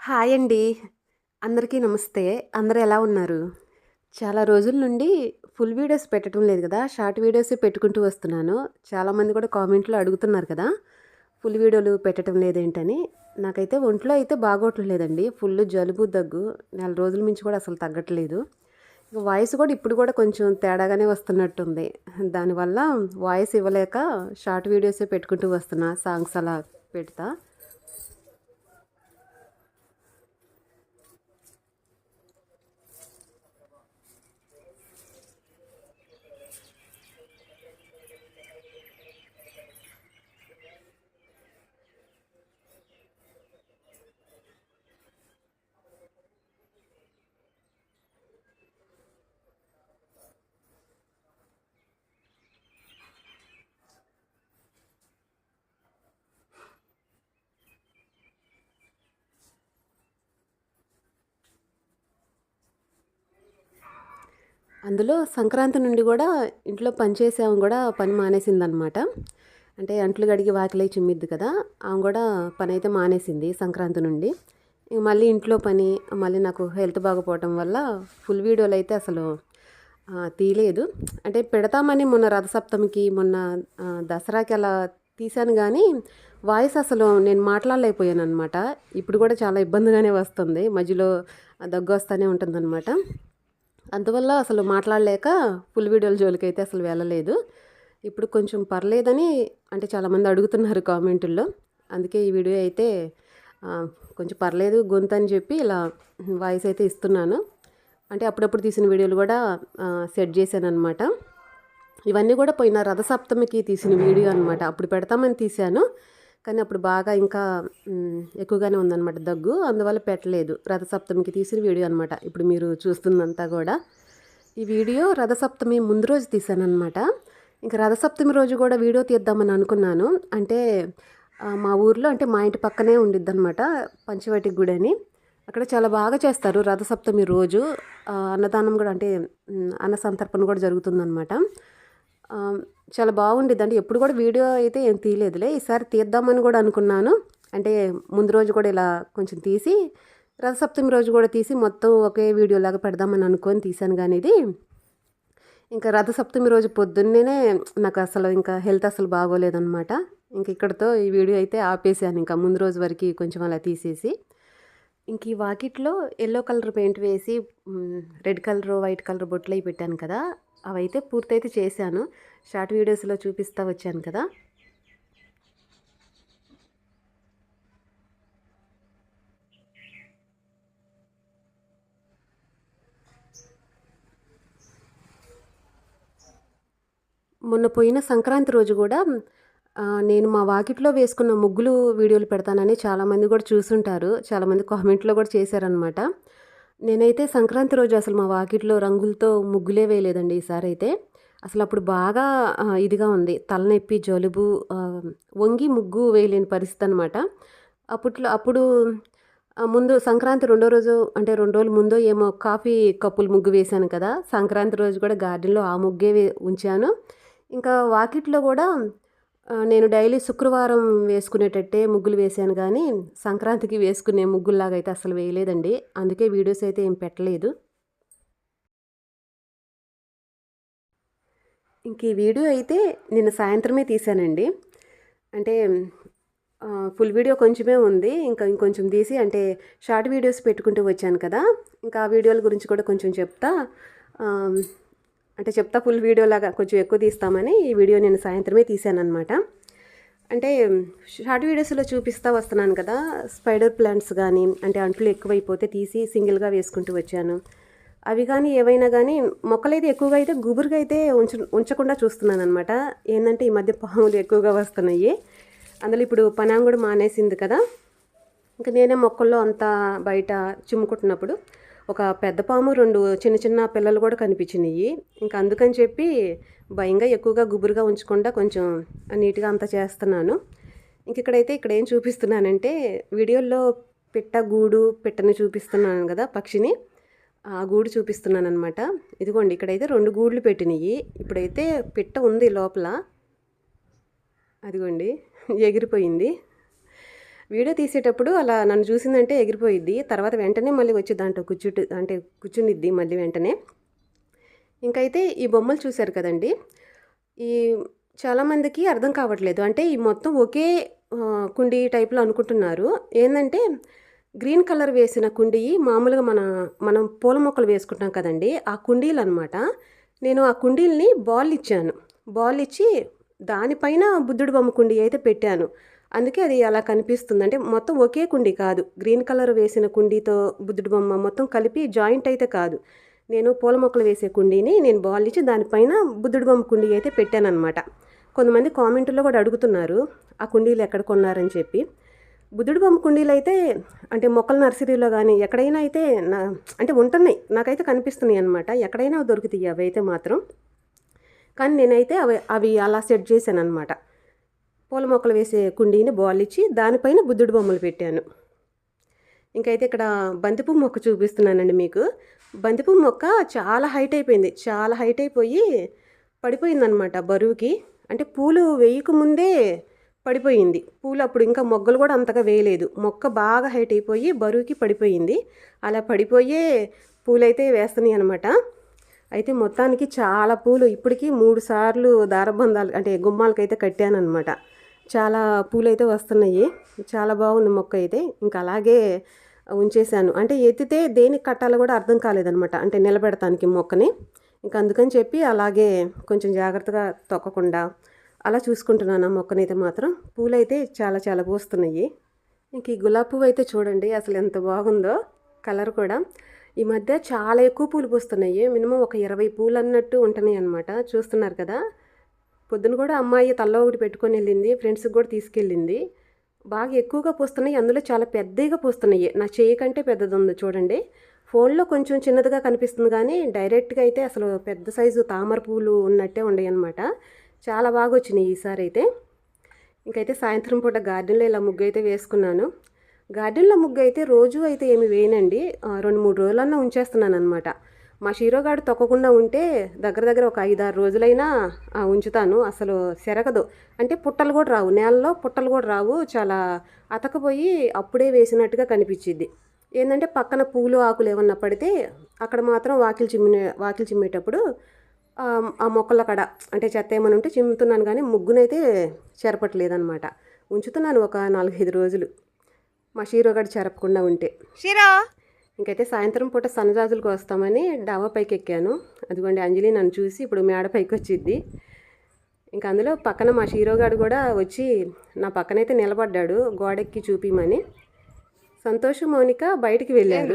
Hi అండి. అందరికీ నమస్తే. అందరూ ఎలా ఉన్నారు? చాలా రోజుల నుండి ఫుల్ వీడియోస్ పెట్టడం లేదు కదా షార్ట్ వీడియోసే పెట్టుకుంటూ వస్తున్నాను. చాలామంది కూడా కామెంట్‌లో అడుగుతున్నారు కదా! ఫుల్ వీడియోలు పెట్టడం లేదేంటని. నాకైతే ఒంట్లో అయితే బాగోట్లేదండి. ఫుల్ జలుబు, దగ్గు నెల రోజుల నుంచి కూడా అసలు తగ్గట్లేదు. వాయిస్ కూడా ఇప్పుడు కూడా కొంచెం తేడాగానే వస్తున్నట్టుంది. దానివల్ల వాయిస్ ఇవ్వలేక షార్ట్ వీడియోసే పెట్టుకుంటూ వస్తున్నా. సాంగ్స్ అలా పెడతా. అందులో సంక్రాంతి నుండి కూడా ఇంట్లో పని చేసే కూడా పని మానేసిందనమాట. అంటే అంట్లు కడిగి వాకిలై చిమ్మిద్ది కదా! ఆమె కూడా పని అయితే మానేసింది సంక్రాంతి నుండి. ఇంక మళ్ళీ ఇంట్లో పని, మళ్ళీ నాకు హెల్త్ బాగపోవటం వల్ల ఫుల్ వీడియోలయితే అసలు తీయలేదు. అంటే పెడతామని మొన్న రథసప్తమికి, మొన్న దసరాకి అలా తీశాను కానీ వాయిస్ అసలు నేను మాట్లాడలేకపోయాను అనమాట ఇప్పుడు కూడా చాలా ఇబ్బందిగానే వస్తుంది. మధ్యలో దగ్గు వస్తూనే ఉంటుందనమాట. అందువల్ల అసలు మాట్లాడలేక ఫుల్ వీడియోల జోలికైతే అసలు వెళ్ళలేదు. ఇప్పుడు కొంచెం పర్లేదని అంటే చాలామంది అడుగుతున్నారు కామెంటుల్లో. అందుకే ఈ వీడియో అయితే కొంచెం పర్లేదు గొంతు అని చెప్పి ఇలా వాయిస్ అయితే ఇస్తున్నాను. అంటే అప్పుడప్పుడు తీసిన వీడియోలు కూడా సెట్ చేశాను అనమాట ఇవన్నీ కూడా పోయిన రథసప్తమికి తీసిన వీడియో అనమాట. అప్పుడు పెడతామని తీశాను. కానీ అప్పుడు బాగా ఇంకా ఎక్కువగానే ఉందన్నమాట దగ్గు. అందువల్ల పెట్టలేదు. రథసప్తమికి తీసిన వీడియో అనమాట. ఇప్పుడు మీరు చూస్తుందంతా కూడా ఈ వీడియో రథసప్తమి ముందు రోజు తీశానమాట ఇంక రథసప్తమి రోజు కూడా వీడియో తీద్దామని అనుకున్నాను. అంటే మా ఊర్లో అంటే మా ఇంటి పక్కనే ఉండిద్దనమాట పంచవటి గుడని. అక్కడ చాలా బాగా చేస్తారు రథసప్తమి రోజు. అన్నదానం కూడా అంటే అన్న సంతర్పణ కూడా జరుగుతుందనమాట. చాలా బాగుండిద్దండి. ఎప్పుడు కూడా వీడియో అయితే ఏం తీయలేదులే. ఈసారి తీద్దామని కూడా అనుకున్నాను. అంటే ముందు రోజు కూడా ఇలా కొంచెం తీసి, రథసప్తమి రోజు కూడా తీసి మొత్తం ఒకే వీడియోలాగా పెడదామని అనుకొని తీశాను కానీ ఇది ఇంకా రథసప్తమి రోజు పొద్దున్నేనే నాకు అసలు ఇంకా హెల్త్ అసలు బాగోలేదనమాట. ఇంక ఇక్కడితో ఈ వీడియో అయితే ఆపేసాను ఇంకా ముందు రోజు వరకు కొంచెం అలా తీసేసి. ఇంక ఈ వాకిట్లో ఎల్లో కలర్ పెయింట్ వేసి రెడ్ కలరు, వైట్ కలర్ బొట్లు అయి పెట్టాను కదా! అవైతే పూర్తయితే చేశాను. షార్ట్ వీడియోస్‌లో చూపిస్తా వచ్చాను కదా! మొన్న పోయిన సంక్రాంతి రోజు కూడా నేను మా వాకిట్లో వేసుకున్న ముగ్గులు వీడియోలు పెడతానని చాలామంది కూడా చూసుంటారు. చాలామంది కామెంట్‌లో కూడా చేశారనమాట. నేనైతే సంక్రాంతి రోజు అసలు మా వాకిట్లో రంగులతో ముగ్గులే వేయలేదండి ఈసారి అయితే అసలు అప్పుడు బాగా ఇదిగా ఉంది. తలనొప్పి, జలుబు వంగి ముగ్గు వేయలేని పరిస్థితి అనమాట అప్పట్లో అప్పుడు ముందు సంక్రాంతి రెండో రోజు అంటే రెండు రోజులు ముందో ఏమో కాఫీ కప్పులు ముగ్గు వేశాను కదా! సంక్రాంతి రోజు కూడా గార్డెన్‌లో ఆ ముగ్గే ఉంచాను. ఇంకా వాకిట్లో కూడా నేను డైలీ శుక్రవారం వేసుకునేటట్టే ముగ్గులు వేశాను కానీ సంక్రాంతికి వేసుకునే ముగ్గుల్లాగా అయితే అసలు వేయలేదండి. అందుకే వీడియోస్ అయితే ఏం పెట్టలేదు. ఇంక ఈ వీడియో అయితే నిన్న సాయంత్రమే తీశానండి. అంటే ఫుల్ వీడియో కొంచెమే ఉంది. ఇంకా ఇంకొంచెం తీసి అంటే షార్ట్ వీడియోస్ పెట్టుకుంటూ వచ్చాను కదా! ఇంకా ఆ వీడియోల గురించి కూడా కొంచెం చెప్తా అంటే చెప్తా ఫుల్ వీడియోలాగా కొంచెం ఎక్కువ తీస్తామని ఈ వీడియో నేను సాయంత్రమే అనమాట అంటే షార్ట్ వీడియోస్‌లో చూపిస్తా వస్తున్నాను కదా! స్పైడర్ ప్లాంట్స్ కానీ అంటే అంట్లు ఎక్కువైపోతే తీసి సింగిల్‌గా వేసుకుంటూ వచ్చాను. అవి కానీ ఏవైనా కానీ మొక్కలైతే ఎక్కువగా అయితే గుబురుగా అయితే ఉంచ ఉంచకుండా చూస్తున్నాను అనమాట ఏంటంటే ఈ మధ్య పాములు ఎక్కువగా వస్తున్నాయి. అందులో ఇప్పుడు పనాంగుడు మానేసింది కదా! ఇంక నేనే మొక్కల్లో అంతా బయట చిమ్ముకుంటున్నప్పుడు ఒక పెద్ద పాము, రెండు చిన్న చిన్న పిల్లలు కూడా కనిపించినాయి ఇంకా అందుకని చెప్పి భయంగా ఎక్కువగా గుబురుగా ఉంచకుండా కొంచెం నీట్‌గా అంతా చేస్తున్నాను. ఇంక ఇక్కడైతే ఇక్కడ ఏం చూపిస్తున్నానంటే వీడియోల్లో పిట్ట గూడు, పిట్టని చూపిస్తున్నాను కదా పక్షిని. ఆ గూడు చూపిస్తున్నాననమాట. ఇదిగోండి ఇక్కడైతే రెండు గూడ్లు పెట్టినాయి ఇప్పుడైతే పిట్ట ఉంది లోపల. అదిగోండి ఎగిరిపోయింది. వీడియో తీసేటప్పుడు అలా నన్ను చూసిందంటే ఎగిరిపోయిద్ది. తర్వాత వెంటనే మళ్ళీ వచ్చి దాంట్లో కూర్చుంటు అంటే కూర్చునిద్ది మళ్ళీ వెంటనే. ఇంకైతే ఈ బొమ్మలు చూశారు కదండి. ఈ చాలామందికి అర్థం కావట్లేదు. అంటే ఈ మొత్తం ఒకే కుండీ టైప్లో అనుకుంటున్నారు. ఏంటంటే గ్రీన్ కలర్ వేసిన కుండీ మామూలుగా మన మనం పూల మొక్కలు వేసుకుంటాం కదండి. ఆ కుండీలు అనమాట నేను ఆ కుండీల్ని బాల్ ఇచ్చాను. బాల్ ఇచ్చి దానిపైన బుద్ధుడు బొమ్మ కుండీ అయితే పెట్టాను. అందుకే అది అలా కనిపిస్తుంది. అంటే మొత్తం ఒకే కుండీ కాదు. గ్రీన్ కలర్ వేసిన కుండీతో బుద్ధుడు బొమ్మ మొత్తం కలిపి జాయింట్ అయితే కాదు. నేను పూల మొక్కలు వేసే కుండీని నేను బాల్ ఇచ్చి దానిపైన బుద్ధుడు బొమ్మ కుండీ అయితే పెట్టానమాట కొంతమంది కామెంట్లో కూడా అడుగుతున్నారు ఆ కుండీలు ఎక్కడ కొన్నారని చెప్పి. బుద్ధుడు బొమ్మ కుండీలు అయితే అంటే మొక్కల నర్సరీలో కానీ ఎక్కడైనా అయితే నా అంటే ఉంటున్నాయి. నాకైతే కనిపిస్తున్నాయి అనమాట ఎక్కడైనా దొరుకుతాయి. అవి అయితే మాత్రం. కానీ నేనైతే అవి అవి అలా సెట్ చేశాను అనమాట పూల మొక్కలు వేసే కుండీని బాల్ ఇచ్చి దానిపైన బుద్ధుడు బొమ్మలు పెట్టాను. ఇంకైతే ఇక్కడ బంతిపూ మొక్క చూపిస్తున్నానండి మీకు. బంతిపూ మొక్క చాలా హైట్ అయిపోయింది. చాలా హైట్ అయిపోయి పడిపోయిందనమాట బరువుకి. అంటే పూలు వేయక ముందే పడిపోయింది. పూలు అప్పుడు ఇంకా మొగ్గలు కూడా అంతగా వేయలేదు. మొక్క బాగా హైట్ అయిపోయి బరువుకి పడిపోయింది. అలా పడిపోయే పూలైతే వేస్తున్నాయి అనమాట అయితే మొత్తానికి చాలా పూలు ఇప్పటికీ మూడు సార్లు దారబంధాలు అంటే గుమ్మాలకైతే కట్టానమాట చాలా పూలైతే వస్తున్నాయి. చాలా బాగుంది మొక్క అయితే. ఇంకా అలాగే ఉంచేశాను. అంటే ఎత్తితే దేనికి కట్టాలో కూడా అర్థం కాలేదనమాట అంటే నిలబెడటానికి మొక్కని. ఇంకా అందుకని చెప్పి అలాగే కొంచెం జాగ్రత్తగా తొక్కకుండా అలా చూసుకుంటున్నాను. ఆ మొక్కనైతే మాత్రం పూలైతే చాలా చాలా పూస్తున్నాయి. ఇంక ఈ గులాబీ పువ్వు అయితే చూడండి అసలు ఎంత బాగుందో. కలర్ కూడా. ఈ మధ్య చాలా ఎక్కువ పూలు పూస్తున్నాయి. మినిమం ఒక ఇరవై పూలు అన్నట్టు ఉంటున్నాయి అనమాట చూస్తున్నారు కదా. పొద్దున కూడా అమ్మాయి తల్లో ఒకటి పెట్టుకొని వెళ్ళింది ఫ్రెండ్స్కి కూడా తీసుకెళ్ళింది. బాగా ఎక్కువగా పూస్తున్నాయి అందులో చాలా పెద్దగా పూస్తున్నాయి. నా చేయి కంటే పెద్దది ఉంది చూడండి. ఫోన్లో కొంచెం చిన్నదిగా కనిపిస్తుంది కానీ డైరెక్ట్గా అయితే అసలు పెద్ద సైజు తామర పూలు ఉన్నట్టే ఉన్నాయి అనమాట చాలా బాగా వచ్చినాయి ఈసారి అయితే. ఇంకైతే సాయంత్రం పూట గార్డెన్లో ఇలా ముగ్గు అయితే వేసుకున్నాను. గార్డెన్లో ముగ్గు అయితే రోజు అయితే ఏమి వేయనండి. రెండు మూడు రోజులన్నా ఉంచేస్తున్నాను అనమాట మా షీరోగాడు తొక్కకుండా ఉంటే దగ్గర దగ్గర ఒక ఐదారు రోజులైనా ఉంచుతాను. అసలు సెరగదు. అంటే పుట్టలు కూడా రావు. నేలలో పుట్టలు కూడా రావు. చాలా అతకపోయి అప్పుడే వేసినట్టుగా కనిపించిద్ది. ఏంటంటే పక్కన పూలు ఆకులు ఏమన్నా పడితే అక్కడ మాత్రం వాకిలి చిమ్మిన వాకిలి చిమ్మేటప్పుడు ఆ, మొక్కల కడ అంటే చెత్త ఏమైనా ఉంటే చిమ్ముతున్నాను కానీ ముగ్గునైతే చెరపట్లేదనమాట ఉంచుతున్నాను ఒక నాలుగైదు రోజులు. మా షీరోగాడు చెరపకుండా ఉంటే. షీరో ఇంకైతే సాయంత్రం పూట సన్నజాజులకు వస్తామని డాబా పైకి ఎక్కాను అదిగోండి అంజలి నన్ను చూసి ఇప్పుడు మేడ పైకి వచ్చిద్ది ఇంకా అందులో పక్కన మా షీరోగాడు కూడా వచ్చి నా పక్కనైతే నిలబడ్డాడు గోడెక్కి చూపిమని. సంతోష్ మౌనిక బయటికి వెళ్ళారు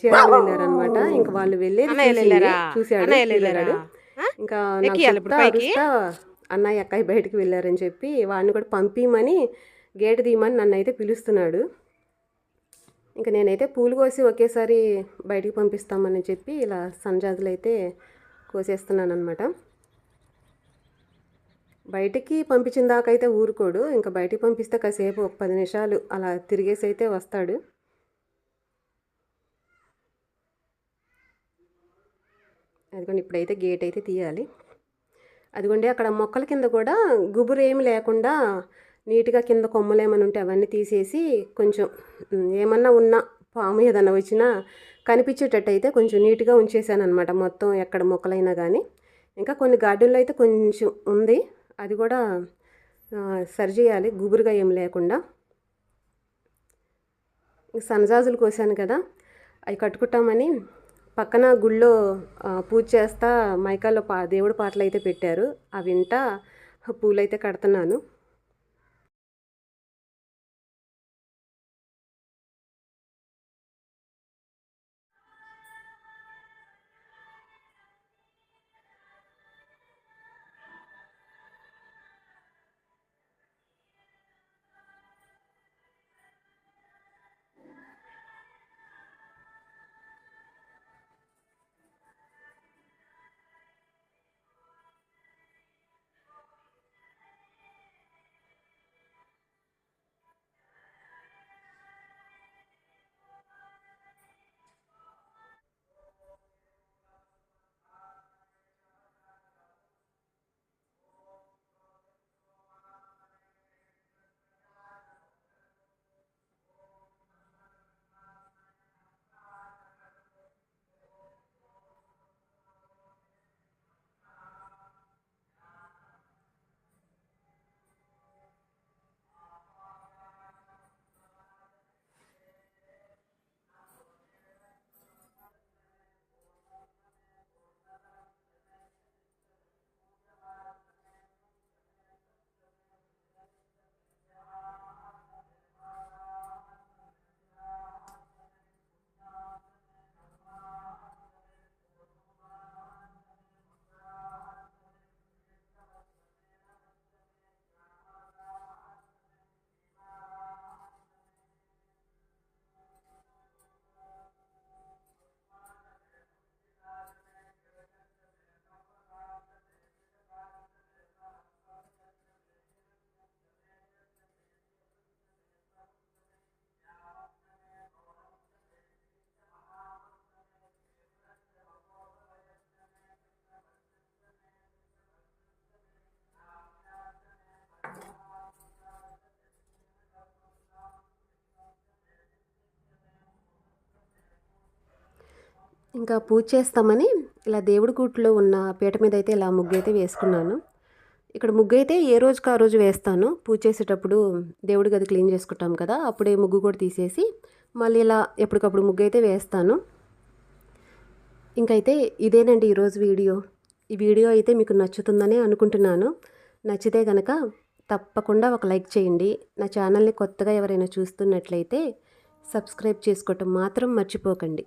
చీరాలు వెళ్ళారు అనమాట ఇంకా వాళ్ళు వెళ్ళేది. ఆ? ఇంకా? అరుస్తా అన్నయ్య అక్కయ్య బయటికి వెళ్ళారని చెప్పి వాడిని కూడా పంపిమని గేట్ తీయమని నన్ను అయితే పిలుస్తున్నాడు. ఇంకా నేనైతే పూలు కోసి ఒకేసారి బయటికి పంపిస్తామని చెప్పి ఇలా సన్జాజులు అయితే కోసేస్తున్నాను అనమాట బయటికి పంపించిన దాకైతే ఊరుకోడు. ఇంకా బయటికి పంపిస్తే కాసేపు ఒక పది నిమిషాలు అలా తిరిగేసి అయితే వస్తాడు. అదిగోండి ఇప్పుడైతే గేట్ అయితే తీయాలి. అదిగోండి అక్కడ మొక్కల కింద కూడా గుబురు ఏమి లేకుండా నీట్గా కింద కొమ్మలు ఏమైనా ఉంటే అవన్నీ తీసేసి కొంచెం ఏమన్నా ఉన్నా పాము ఏదన్నా వచ్చినా కనిపించేటట్టు అయితే కొంచెం నీట్గా ఉంచేసాను అనమాట మొత్తం ఎక్కడ మొక్కలైనా కానీ ఇంకా కొన్ని గార్డెన్లో అయితే కొంచెం ఉంది. అది కూడా సరిచేయాలి సరి చేయాలి. గుబురుగా ఏం లేకుండా. సన్జాజులు కోసాను కదా అవి కట్టుకుంటామని పక్కన గుళ్ళో పూజ చేస్తా మైకాల్లో పా దేవుడి పాటలు అయితే పెట్టారు. అవి వింటా పూలైతే కడుతున్నాను. ఇంకా పూజ చేస్తామని ఇలా దేవుడి గుట్లో ఉన్న పీట మీద అయితే ఇలా ముగ్గు అయితే వేసుకున్నాను. ఇక్కడ ముగ్గు అయితే ఏ రోజుకి ఆ రోజు వేస్తాను. పూజ చేసేటప్పుడు దేవుడి గది క్లీన్ చేసుకుంటాం కదా అప్పుడే ముగ్గు కూడా తీసేసి మళ్ళీ ఇలా ఎప్పటికప్పుడు ముగ్గు అయితే వేస్తాను. ఇంకైతే ఇదేనండి ఈరోజు వీడియో. ఈ వీడియో అయితే మీకు నచ్చుతుందని అనుకుంటున్నాను. నచ్చితే కనుక తప్పకుండా ఒక లైక్ చేయండి. నా ఛానల్ని కొత్తగా ఎవరైనా చూస్తున్నట్లయితే సబ్స్క్రైబ్ చేసుకోవటం మాత్రం మర్చిపోకండి.